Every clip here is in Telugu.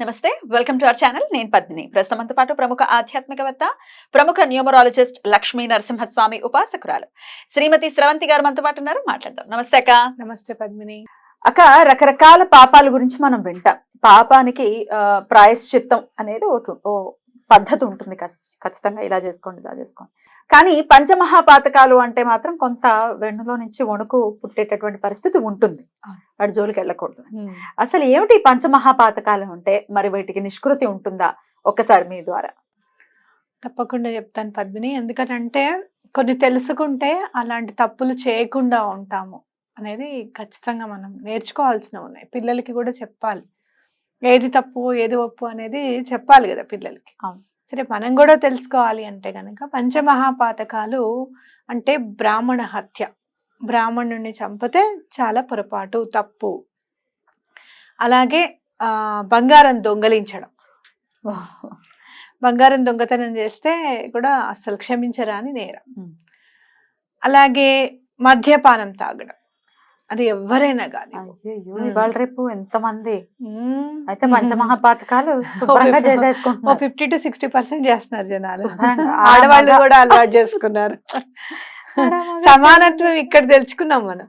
నమస్తే వెల్కమ్ టు అవర్ ఛానల్. నేను పద్మిని. ప్రస్తుతంతో పాటు ప్రముఖ ఆధ్యాత్మికవేత్త ప్రముఖ న్యూమరాలజిస్ట్ లక్ష్మీ నరసింహస్వామి ఉపాసకురాలు. శ్రీమతి స్రవంతి గారు మనతో పాటు ఉన్నారు. మాట్లాడదాం. నమస్తే అక్క. నమస్తే పద్మిని. అక్క రకరకాల పాపాల గురించి మనం వింటాం. పాపానికి ప్రాయశ్చిత్తం అనేది పద్ధతి ఉంటుంది ఖచ్- ఖచ్చితంగా ఇలా చేసుకోండి ఇలా చేసుకోండి. కానీ పంచమహాపాతకాలు అంటే మాత్రం కొంత వెన్నులో నుంచి వణుకు పుట్టేటటువంటి పరిస్థితి ఉంటుంది. వాడి జోలికి వెళ్ళకూడదు. అసలు ఏమిటి పంచమహాపాతకాలు అంటే? మరి వీటికి నిష్కృతి ఉంటుందా? ఒక్కసారి మీ ద్వారా. తప్పకుండా చెప్తాను పద్మిని. ఎందుకంటే కొన్ని తెలుసుకుంటే అలాంటి తప్పులు చేయకుండా ఉంటాము అనేది ఖచ్చితంగా మనం నేర్చుకోవాల్సినవి ఉన్నాయి. పిల్లలకి కూడా చెప్పాలి. ఏది తప్పు ఏది ఒప్పు అనేది చెప్పాలి కదా పిల్లలకి. సరే మనం కూడా తెలుసుకోవాలి అంటే కనుక పంచమహాపాతకాలు అంటే బ్రాహ్మణ హత్య. బ్రాహ్మణుడిని చంపితే చాలా పొరపాటు తప్పు. అలాగే ఆ బంగారం దొంగలించడం. బంగారం దొంగతనం చేస్తే కూడా అస్సలు క్షమించరాని నేరం. అలాగే మద్యపానం తాగడం. అది ఎవరైనా కానీ. ఇవాళ రేపు ఎంతమంది? అయితే పంచమహాపాతకాలు శుభ్రంగా ఓ చేసేసుకుంటున్నారు. ఫిఫ్టీ టు సిక్స్టీ పర్సెంట్ చేస్తున్నారు జనాలు. ఆడవాళ్ళు కూడా అలవాటు చేసుకున్నారు. సమానత్వం ఇక్కడ తెలుసుకున్నాం మనం.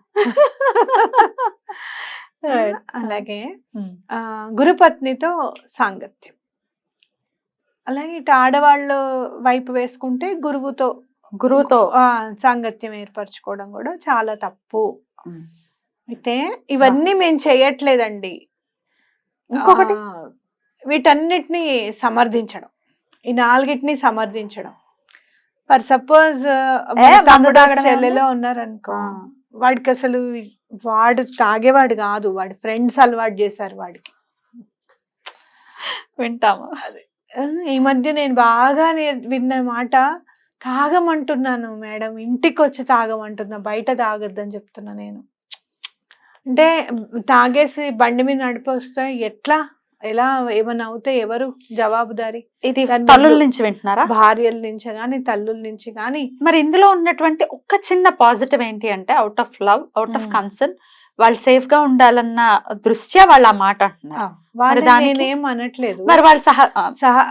అలాగే గురుపత్నితో సాంగత్యం. అలాగే ఇటు ఆడవాళ్ళు వైపు వేసుకుంటే గురువుతో గురువుతో. సాంగత్యం ఏర్పరచుకోవడం కూడా చాలా తప్పు. అయితే ఇవన్నీ మేము చేయట్లేదండి. ఇంకొకటి వీటన్నిటిని సమర్థించడం. ఈ నాలుగిటిని సమర్థించడం. ఫర్ సపోజ్ తమ్ముడు చెల్లెలో ఉన్నారనుకో. వాడికి అసలు వాడు తాగేవాడు కాదు. వాడి ఫ్రెండ్స్ అలవాటు చేశారు వాడికి. వింటాము. ఈ మధ్య నేను బాగా విన్న మాట తాగమంటున్నాను మేడం. ఇంటికి వచ్చి తాగమంటున్నా బయట తాగొద్దని చెప్తున్నా నేను. అంటే తాగేసి బండి మీద నడిపొస్తే ఎట్లా? ఎలా? ఏమన్నా అవుతే ఎవరు? జవాబుదారి? ఇది తల్లుల నుంచి వింటున్నారా? భార్యల నుంచి గాని తల్లుల నుంచి గాని. మరి ఇందులో ఉన్నటువంటి ఒక్క చిన్న పాజిటివ్ ఏంటి అంటే out of love out of. Concern వాళ్ళు సేఫ్గా ఉండాలన్న దృష్ట్యా వాళ్ళు ఆ మాట అంటున్నారు. నేనేం అనట్లేదు. మరి వాళ్ళు సహా సహా.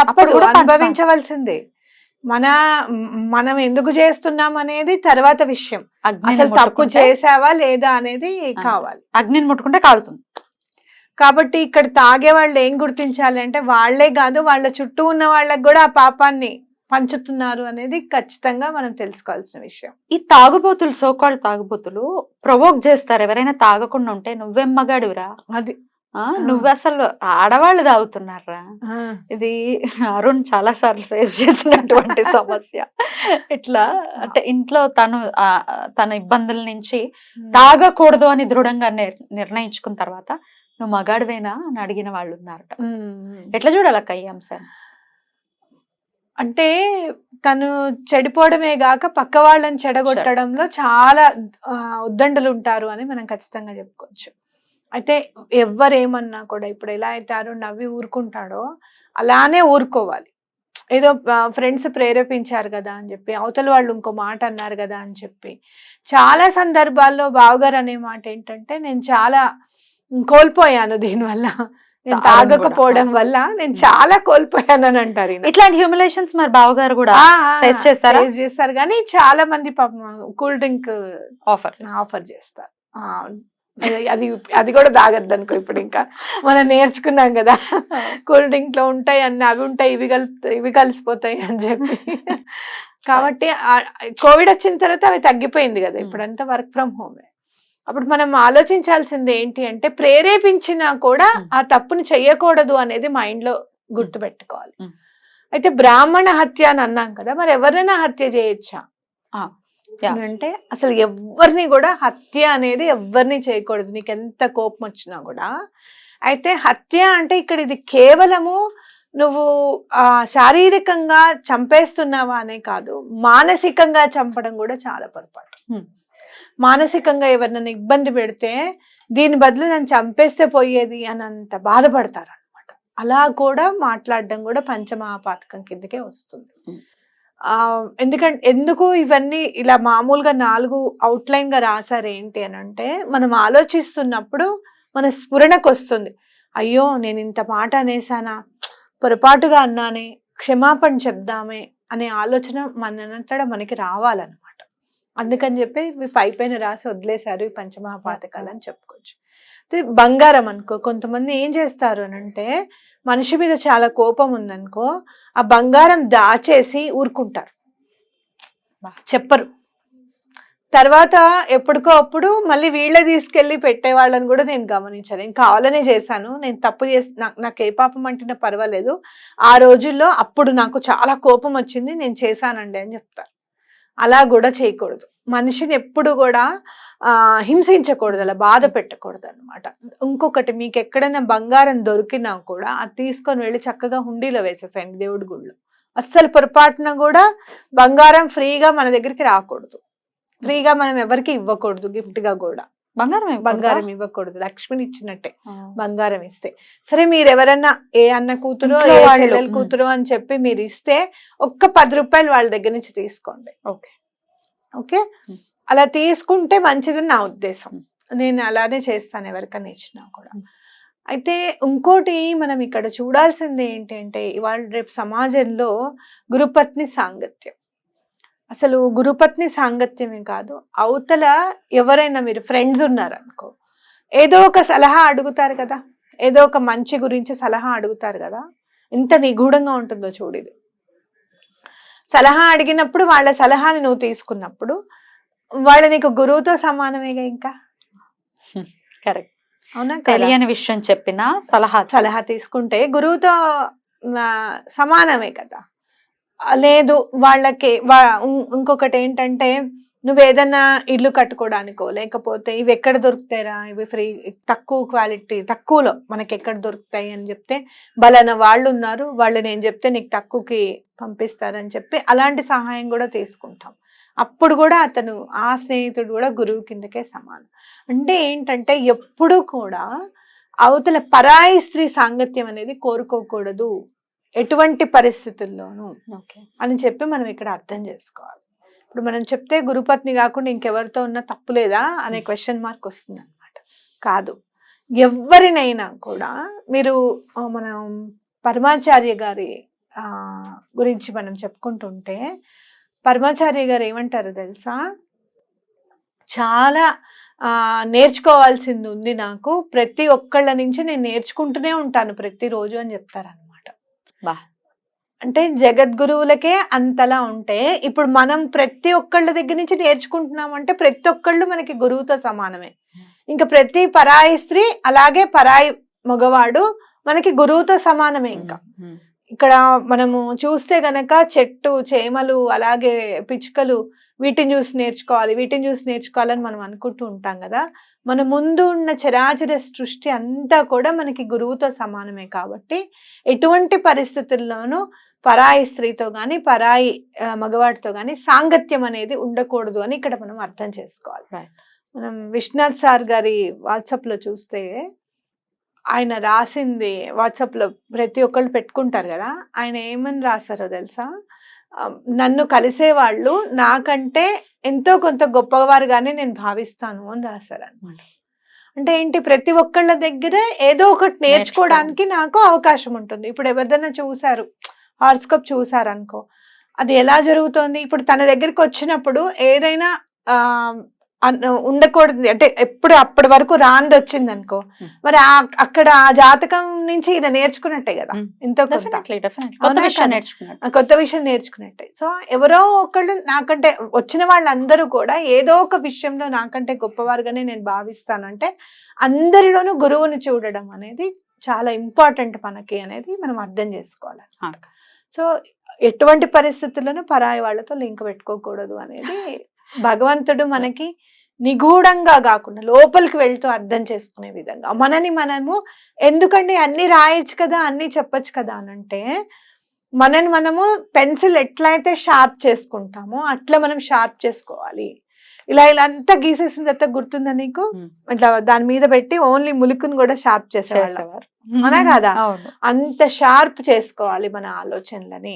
తప్పదు. అనుభవించవలసిందే. మన మనం ఎందుకు చేస్తున్నాం అనేది తర్వాత విషయం. అసలు తప్పు చేసావా లేదా అనేది. కావాలి. అగ్నిని ముట్టుకుంటే కాలుతుంది. కాబట్టి ఇక్కడ తాగే వాళ్ళు ఏం గుర్తించాలి అంటే వాళ్ళే కాదు వాళ్ళ చుట్టూ ఉన్న వాళ్ళకి కూడా ఆ పాపాన్ని పంచుతున్నారు అనేది ఖచ్చితంగా మనం తెలుసుకోవాల్సిన విషయం. ఈ తాగుబోతులు సోకాళ్ళు తాగుబోతులు ప్రొవోక్ చేస్తారు. ఎవరైనా తాగకుండా ఉంటే నువ్వేం మగాడివిరా అది. నువ్వు అసలు ఆడవాళ్ళు తాగుతున్నారా? ఇది అరుణ్ చాలా సార్లు ఫేస్ చేసినటువంటి సమస్య. ఇట్లా అంటే ఇంట్లో తను తన ఇబ్బందుల నుంచి తాగకూడదు అని దృఢంగా నిర్- నిర్ణయించుకున్న తర్వాత నువ్వు మగాడివేనా అని అడిగిన వాళ్ళు ఉన్నారట. ఎట్లా చూడాలక్క ఈ అంశాన్ని అంటే తను చెడిపోవడమే గాక పక్క వాళ్ళని చెడగొట్టడంలో చాలా ఉద్దండులు ఉంటారు అని మనం ఖచ్చితంగా చెప్పుకోవచ్చు. అయితే ఎవరేమన్నా కూడా ఇప్పుడు ఎలా అయితే అరుణ్ నవ్వి ఊరుకుంటాడో అలానే ఊరుకోవాలి. ఏదో ఫ్రెండ్స్ ప్రేరేపించారు కదా అని చెప్పి అవతల వాళ్ళు ఇంకో మాట అన్నారు కదా అని చెప్పి. చాలా సందర్భాల్లో బావగారు అనే మాట ఏంటంటే నేను చాలా కోల్పోయాను దీనివల్ల. నేను. తాగకపోవడం వల్ల నేను చాలా కోల్పోయాను అని అంటారు. ఇట్లాంటి హ్యూమిలేషన్స్ మరి బావగారు కూడా taste చేస్తారా? చేస్తారు. కానీ చాలా మంది పాపం కూల్ డ్రింక్ ఆఫర్ ఆఫర్ చేస్తారు. అది- అది కూడా తాగద్దు అనుకో ఇప్పుడు ఇంకా. మనం నేర్చుకున్నాం కదా. కూల్ డ్రింక్లో ఉంటాయి అన్ని అవి ఉంటాయి ఇవి కల్ ఇవి కలిసిపోతాయి అని చెప్పి. కాబట్టి కోవిడ్ వచ్చిన తర్వాత అవి తగ్గిపోయింది కదా. ఇప్పుడంతా వర్క్ ఫ్రమ్ హోమే. అప్పుడు మనం ఆలోచించాల్సింది ఏంటి అంటే ప్రేరేపించినా కూడా. ఆ తప్పుని చెయ్యకూడదు అనేది మైండ్లో గుర్తుపెట్టుకోవాలి. అయితే బ్రాహ్మణ హత్య అని అన్నాం కదా మరి ఎవరైనా హత్య చేయొచ్చా? అంటే అసలు ఎవరిని కూడా హత్య అనేది ఎవరిని చేయకూడదు. నీకు ఎంత కోపం వచ్చినా కూడా. అయితే హత్య అంటే ఇక్కడ ఇది కేవలము నువ్వు ఆ శారీరకంగా చంపేస్తున్నావా అనే కాదు. మానసికంగా చంపడం కూడా చాలా పొరపాటు. మానసికంగా ఎవరినైనా ఇబ్బంది పెడితే దీని బదులు నన్ను చంపేస్తే పోయేది అని అంత బాధపడతారు అనమాట అలా కూడా మాట్లాడడం కూడా పంచమహాపాతకం కిందకే వస్తుంది. ఎందుకంటే ఎందుకు ఇవన్నీ ఇలా మామూలుగా నాలుగు అవుట్లైన్గా రాశారు ఏంటి అని అంటే మనం ఆలోచిస్తున్నప్పుడు మన స్ఫురణకు వస్తుంది అయ్యో నేను ఇంత మాట అనేసానా? పొరపాటుగా అన్నానే? క్షమాపణ చెప్దామే? అనే ఆలోచన మనంతటా మనకి రావాలన్నమాట. అందుకని చెప్పి ఇవి పై పైన రాసి వదిలేశారు ఈ పంచమహాపాతకాలు అని చెప్పుకోవచ్చు. బంగారం అనుకో కొంతమంది ఏం చేస్తారు అని అంటే మనిషి మీద చాలా కోపం ఉందనుకో ఆ బంగారం దాచేసి ఊరుకుంటారు. చెప్పరు. తర్వాత ఎప్పటికో అప్పుడు మళ్ళీ వీళ్ళే తీసుకెళ్ళి పెట్టేవాళ్ళని కూడా నేను గమనించాను. నేను కావాలనే చేశాను నేను తప్పు చేసి నాకు నాకు ఏ పాపం అంటున్నా పర్వాలేదు. ఆ రోజుల్లో అప్పుడు నాకు చాలా కోపం వచ్చింది నేను చేశానండి అని చెప్తారు. అలా కూడా చేయకూడదు. మనిషిని ఎప్పుడు కూడా హింసించకూడదు అలా బాధ పెట్టకూడదు అనమాట ఇంకొకటి మీకు ఎక్కడైనా బంగారం దొరికినా కూడా అది తీసుకొని వెళ్ళి చక్కగా హుండీలో వేసేసేయండి దేవుడి గుళ్ళో. అస్సలు పొరపాటున కూడా బంగారం ఫ్రీగా మన దగ్గరికి రాకూడదు. ఫ్రీగా మనం ఎవరికి ఇవ్వకూడదు గిఫ్ట్గా కూడా. బంగారం? బంగారం ఇవ్వకూడదు లక్ష్మిని ఇచ్చినట్టే. బంగారం ఇస్తే సరే మీరు ఎవరన్నా ఏ అన్న కూతురో ఏ చెల్లెలు. కూతురో అని చెప్పి మీరు ఇస్తే ఒక్క పది రూపాయలు వాళ్ళ దగ్గర నుంచి తీసుకోండి ఓకే ఓకే. అలా తీసుకుంటే మంచిదని నా ఉద్దేశం. నేను అలానే చేస్తాను ఎవరికైనా ఇచ్చినా కూడా. అయితే ఇంకోటి మనం ఇక్కడ చూడాల్సింది ఏంటి అంటే ఇవాళ రేపు సమాజంలో గురుపత్ని సాంగత్యం అసలు గురుపత్ని సాంగత్యమే కాదు. అవతల ఎవరైనా మీరు ఫ్రెండ్స్ ఉన్నారనుకో ఏదో ఒక సలహా అడుగుతారు కదా. ఏదో ఒక మంచి గురించి సలహా అడుగుతారు కదా. ఎంత నిగూఢంగా ఉంటుందో చూడిది సలహా అడిగినప్పుడు వాళ్ళ సలహాని నువ్వు తీసుకున్నప్పుడు వాళ్ళ నీకు గురువుతో సమానమేగా ఇంకా? కరెక్ట్. అవునా? తెలియని విషయం చెప్పినా సలహా సలహా తీసుకుంటే గురువుతో సమానమే కదా. లేదు వాళ్ళకి వా- ఇంకొకటి ఏంటంటే నువ్వు ఏదన్నా ఇల్లు కట్టుకోవడానికో లేకపోతే ఇవి ఎక్కడ దొరుకుతాయిరా? ఇవి ఫ్రీ తక్కువ క్వాలిటీ తక్కువలో మనకి ఎక్కడ దొరుకుతాయి అని చెప్తే బలన వాళ్ళు ఉన్నారు వాళ్ళు నేను చెప్తే నీకు తక్కువకి పంపిస్తారని చెప్పి అలాంటి సహాయం కూడా తీసుకుంటాం. అప్పుడు కూడా అతను ఆ స్నేహితుడు కూడా గురువు కిందకే సమానం. అంటే ఏంటంటే ఎప్పుడూ కూడా అవతల పరాయి స్త్రీ సాంగత్యం అనేది కోరుకోకూడదు. ఎటువంటి పరిస్థితుల్లోనూ ఓకే. అని చెప్పి మనం ఇక్కడ అర్థం చేసుకోవాలి. ఇప్పుడు మనం చెప్తే గురుపత్ని కాకుండా ఇంకెవరితో ఉన్నా తప్పు లేదా అనే క్వశ్చన్ మార్క్ వస్తుంది అనమాట కాదు. ఎవరినైనా కూడా మీరు మనం పరమాచార్య గారి గురించి మనం చెప్పుకుంటుంటే పరమాచార్య గారు ఏమంటారు తెలుసా? చాలా నేర్చుకోవాల్సింది ఉంది నాకు. ప్రతి ఒక్కళ్ళ నుంచి నేను నేర్చుకుంటూనే ఉంటాను ప్రతిరోజు అని చెప్తారనమాట బా. అంటే జగద్గురువులకే అంతలా ఉంటే ఇప్పుడు మనం ప్రతి ఒక్కళ్ళ దగ్గర నుంచి నేర్చుకుంటున్నాం అంటే ప్రతి ఒక్కళ్ళు మనకి గురువుతో సమానమే ఇంకా ప్రతి పరాయి స్త్రీ అలాగే పరాయి మగవాడు మనకి గురువుతో సమానమే ఇంకా. ఇక్కడ మనము చూస్తే గనక చెట్టు చేమలు అలాగే పిచ్చుకలు వీటిని చూసి నేర్చుకోవాలి వీటిని చూసి నేర్చుకోవాలని మనం అనుకుంటూ ఉంటాం కదా మన ముందు ఉన్న చరాచర సృష్టి అంతా కూడా మనకి గురువుతో సమానమే కాబట్టి ఎటువంటి పరిస్థితుల్లోనూ పరాయి స్త్రీతో కానీ పరాయి మగవాడితో కానీ సాంగత్యం అనేది ఉండకూడదు అని ఇక్కడ మనం అర్థం చేసుకోవాలి. మనం విశ్వనాథ్ సార్ గారి వాట్సాప్లో చూస్తే ఆయన రాసింది వాట్సాప్లో ప్రతి ఒక్కళ్ళు పెట్టుకుంటారు కదా ఆయన ఏమని రాశారో తెలుసా నన్ను కలిసే వాళ్ళు నాకంటే ఎంతో కొంత గొప్పవారుగానే నేను భావిస్తాను అని రాశారు అనమాట అంటే ఏంటి? ప్రతి ఒక్కళ్ళ దగ్గర ఏదో ఒకటి నేర్చుకోవడానికి నాకు అవకాశం ఉంటుంది. ఇప్పుడు ఎవరిదైనా చూసారు హార్స్కోప్ చూసారు అనుకో అది ఎలా జరుగుతోంది? ఇప్పుడు తన దగ్గరికి వచ్చినప్పుడు ఏదైనా ఉండకూడదు. అంటే ఎప్పుడు అప్పటి వరకు రాంది వచ్చింది అనుకో. మరి ఆ- అక్కడ ఆ జాతకం నుంచి ఈయన నేర్చుకున్నట్టే కదా. ఎంతో కొంత Definitely, definitely. కొత్త విషయం నేర్చుకున్నట్టే. సో ఎవరో ఒకళ్ళు నాకంటే వచ్చిన వాళ్ళందరూ కూడా ఏదో ఒక విషయంలో నాకంటే గొప్పవారుగానే నేను భావిస్తాను. అంటే అందరిలోనూ గురువుని చూడడం అనేది చాలా ఇంపార్టెంట్ మనకి అనేది మనం అర్థం చేసుకోవాలి. సో ఎటువంటి పరిస్థితుల్లోనూ పరాయి వాళ్ళతో లింక్ పెట్టుకోకూడదు అనేది భగవంతుడు మనకి నిగూఢంగా కాకుండా లోపలికి వెళ్తూ అర్థం చేసుకునే విధంగా మనని మనము ఎందుకండి అన్ని రాయొచ్చు కదా అన్ని చెప్పొచ్చు కదా అని అంటే మనని మనము పెన్సిల్ ఎట్లయితే షార్ప్ చేసుకుంటామో అట్లా మనం షార్ప్ చేసుకోవాలి ఇలా ఇలా అంతా గీసేసిన తర్వాత గుర్తుందా నీకు. ఇట్లా దాని మీద పెట్టి ఓన్లీ ములుకుని కూడా షార్ప్ చేసేవాళ్ళం అవునా కాదా? అంత షార్ప్ చేసుకోవాలి మన ఆలోచనలని.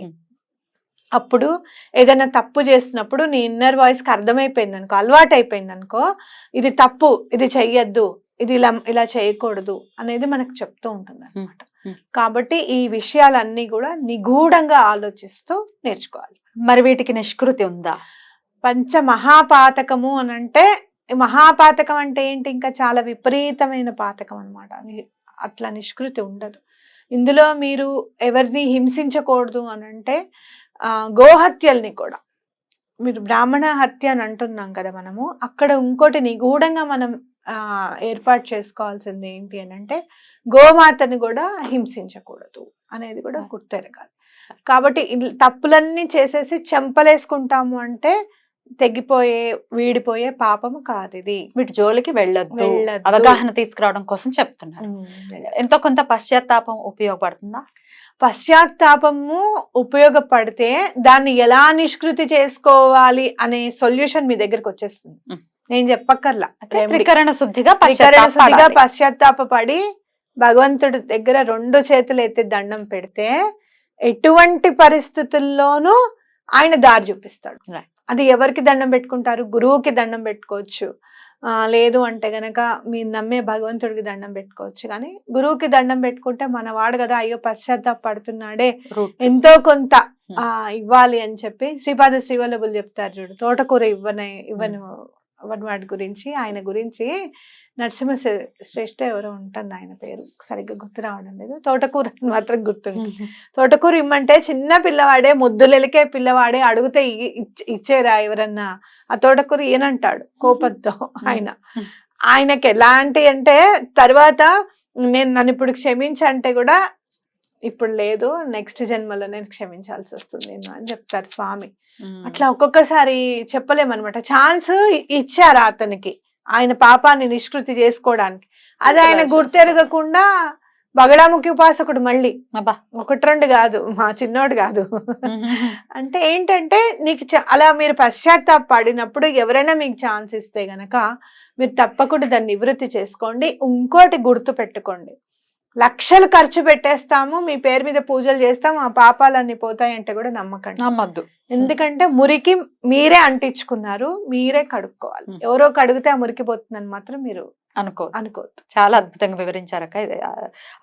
అప్పుడు ఏదైనా తప్పు చేసినప్పుడు నీ ఇన్నర్ వాయిస్కి అర్థమైపోయింది అనుకో అలవాటు అయిపోయింది అనుకో ఇది తప్పు ఇది చెయ్యొద్దు ఇది ఇలా ఇలా చేయకూడదు అనేది మనకు చెప్తూ ఉంటుంది అనమాట. కాబట్టి ఈ విషయాలన్నీ కూడా నిగూఢంగా ఆలోచిస్తూ నేర్చుకోవాలి. మరి వీటికి నిష్కృతి ఉందా? పంచ మహాపాతకము అని అంటే మహాపాతకం అంటే ఏంటి? ఇంకా చాలా విపరీతమైన పాతకం అనమాట అట్లా నిష్కృతి ఉండదు. ఇందులో మీరు ఎవరిని హింసించకూడదు అని అంటే గోహత్యల్ని కూడా. మీరు బ్రాహ్మణ హత్య అని అంటున్నాం కదా మనము అక్కడ ఇంకోటి నిగూఢంగా మనం ఏర్పాటు చేసుకోవాల్సింది ఏంటి అని అంటే గోమాతని కూడా హింసించకూడదు అనేది కూడా గుర్తెరగాలి కాబట్టి ఇల్- తప్పులన్నీ చేసేసి చెంపలేసుకుంటాము అంటే తెగిపోయే వీడిపోయే పాపము కాదు ఇది వీటి జోలికి వెళ్ళొద్దు. అవగాహన తీసుకురావడం కోసం చెప్తున్నారు ఎంతో కొంత పశ్చాత్తాపం ఉపయోగపడుతుందా పశ్చాత్తాపము ఉపయోగపడితే దాన్ని ఎలా నిష్కృతి చేసుకోవాలి అనే సొల్యూషన్ మీ దగ్గరకు వచ్చేస్తుంది. నేను చెప్పక్కర్లా. త్రికరణ శుద్ధిగా త్రికరణ శుద్ధిగా. పశ్చాత్తాపడి భగవంతుడి దగ్గర రెండు చేతులు ఎత్తి దండం పెడితే ఎటువంటి పరిస్థితుల్లోనూ ఆయన దారి చూపిస్తాడు. అది ఎవరికి దండం పెట్టుకుంటారు గురువుకి దండం పెట్టుకోవచ్చు లేదు అంటే గనక మీరు నమ్మే భగవంతుడికి దండం పెట్టుకోవచ్చు కానీ గురువుకి దండం పెట్టుకుంటే మన వాడు కదా అయ్యో పశ్చాత్తాపడుతున్నాడే. ఎంతో కొంత. ఆ ఇవ్వాలి అని చెప్పి శ్రీపాద శ్రీవల్లభులు చెప్తారు చూడు తోటకూర ఇవ్వని ఇవ్వను వాడి గురించి ఆయన గురించి నరసింహ శ్రే- శ్రేష్ఠ ఎవరో ఉంటుంది ఆయన పేరు. సరిగ్గా గుర్తు రావడం లేదు. తోటకూర అని మాత్రం గుర్తుంది తోటకూర ఇమ్మంటే చిన్న పిల్లవాడే ముద్దులెలికే పిల్లవాడే అడిగితే ఇచ్చేరా ఎవరన్నా? ఆ తోటకూర ఈయనంటాడు కోపంతో ఆయన. ఆయనకి ఎలాంటి అంటే తర్వాత నేను నన్ను ఇప్పుడు క్షమించంటే కూడా ఇప్పుడు లేదు నెక్స్ట్ జన్మలో నేను క్షమించాల్సి వస్తుంది అని చెప్తారు స్వామి. అట్లా ఒక్కొక్కసారి చెప్పలేమన్నమాట ఛాన్స్ ఇచ్చారు అతనికి ఆయన పాపాన్ని నిష్కృతి చేసుకోవడానికి అది ఆయన గుర్తెరగకుండా బగడాముఖి ఉపాసకుడు మళ్ళీ అబ్బా. ఒకటి రెండు కాదు మా చిన్నోడు కాదు. అంటే ఏంటంటే నీకు అలా మీరు పశ్చాత్తాపడినప్పుడు ఎవరైనా మీకు ఛాన్స్ ఇస్తే గనక మీరు తప్పకుండా దాన్ని నివృత్తి చేసుకోండి ఇంకోటి గుర్తు పెట్టుకోండి లక్షలు ఖర్చు పెట్టేస్తాము మీ పేరు మీద పూజలు చేస్తాం ఆ పాపాలన్నీ పోతాయంటే కూడా నమ్మకండి. నమ్మద్దు. ఎందుకంటే మురికి మీరే అంటించుకున్నారు మీరే కడుక్కోవాలి. ఎవరో కడిగితే ఆ మురికి పోతుందని మాత్రం మీరు అనుకో అనుకోవద్దు. చాలా అద్భుతంగా వివరించారక్క ఇది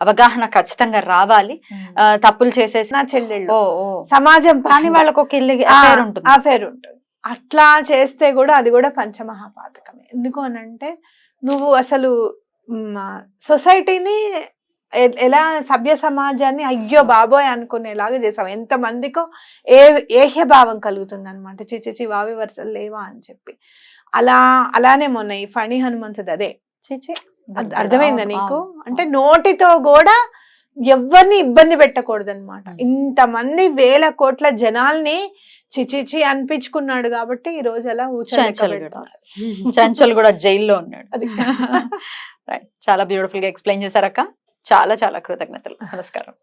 అవగాహన ఖచ్చితంగా రావాలి. తప్పులు చేసేసి నా చెల్లెళ్ళు. సమాజం కానీ వాళ్ళకు ఒక ఇల్లు ఆ, affair ఉంటుంది. అట్లా చేస్తే కూడా అది కూడా పంచమహాపాతకమే. ఎందుకు అనంటే నువ్వు అసలు సొసైటీని ఎలా సభ్య సమాజాన్ని అయ్యో బాబోయ్ అనుకునేలాగా చేసావు ఎంత మందికో ఏ ఏహ్య భావం కలుగుతుంది అనమాట చిచి వావి వరుసలు లేవా అని చెప్పి. అలా అలానే మొన్న ఈ ఫణి హనుమంతుడు అదే. అర్థమైందా నీకు? అంటే నోటితో కూడా ఎవరిని ఇబ్బంది పెట్టకూడదు అనమాట. ఇంతమంది వేల కోట్ల జనాల్ని చిచిచి అనిపించుకున్నాడు కాబట్టి ఈ రోజు అలా చంచల్ కూడా. జైల్లో ఉన్నాడు. చాలా బ్యూటిఫుల్గా ఎక్స్ప్లెయిన్ చేశారక్క. చాలా చాలా కృతజ్ఞతలు. నమస్కారం.